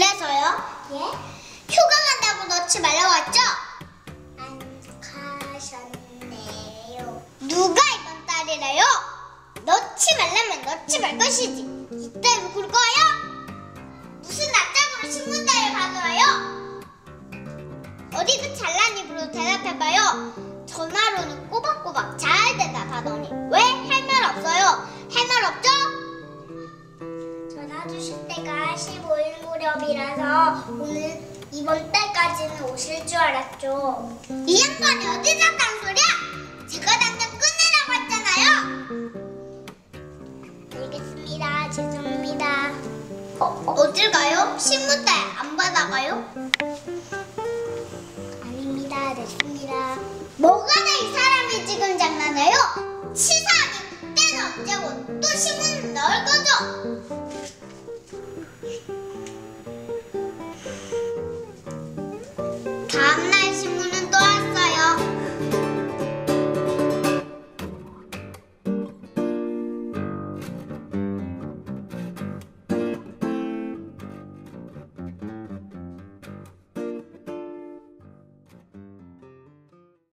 그래서요? 예? 휴가 간다고 넣지 말라고 했죠? 안 가셨네요. 누가 이번 달이래요? 넣지 말라면 넣지 말 것이지. 이따위 굴 거예요? 무슨 낯짝으로 신문대를 받아요? 어디 그 잘난 입으로 대답해봐요. 전화로는 꼬박꼬박 전화 주실 때가 15일 무렵이라서 오늘 이번 달까지는 오실 줄 알았죠. 이 양반이 어디서 딴 소리야? 제가 당장 끊으라고 했잖아요. 알겠습니다. 죄송합니다. 어, 어딜 가요? 신문대 안 받아가요? 아닙니다. 됐습니다. 뭐가 다이 사람이 지금 장난해요? 치사하게 그때는 언제고 또 신문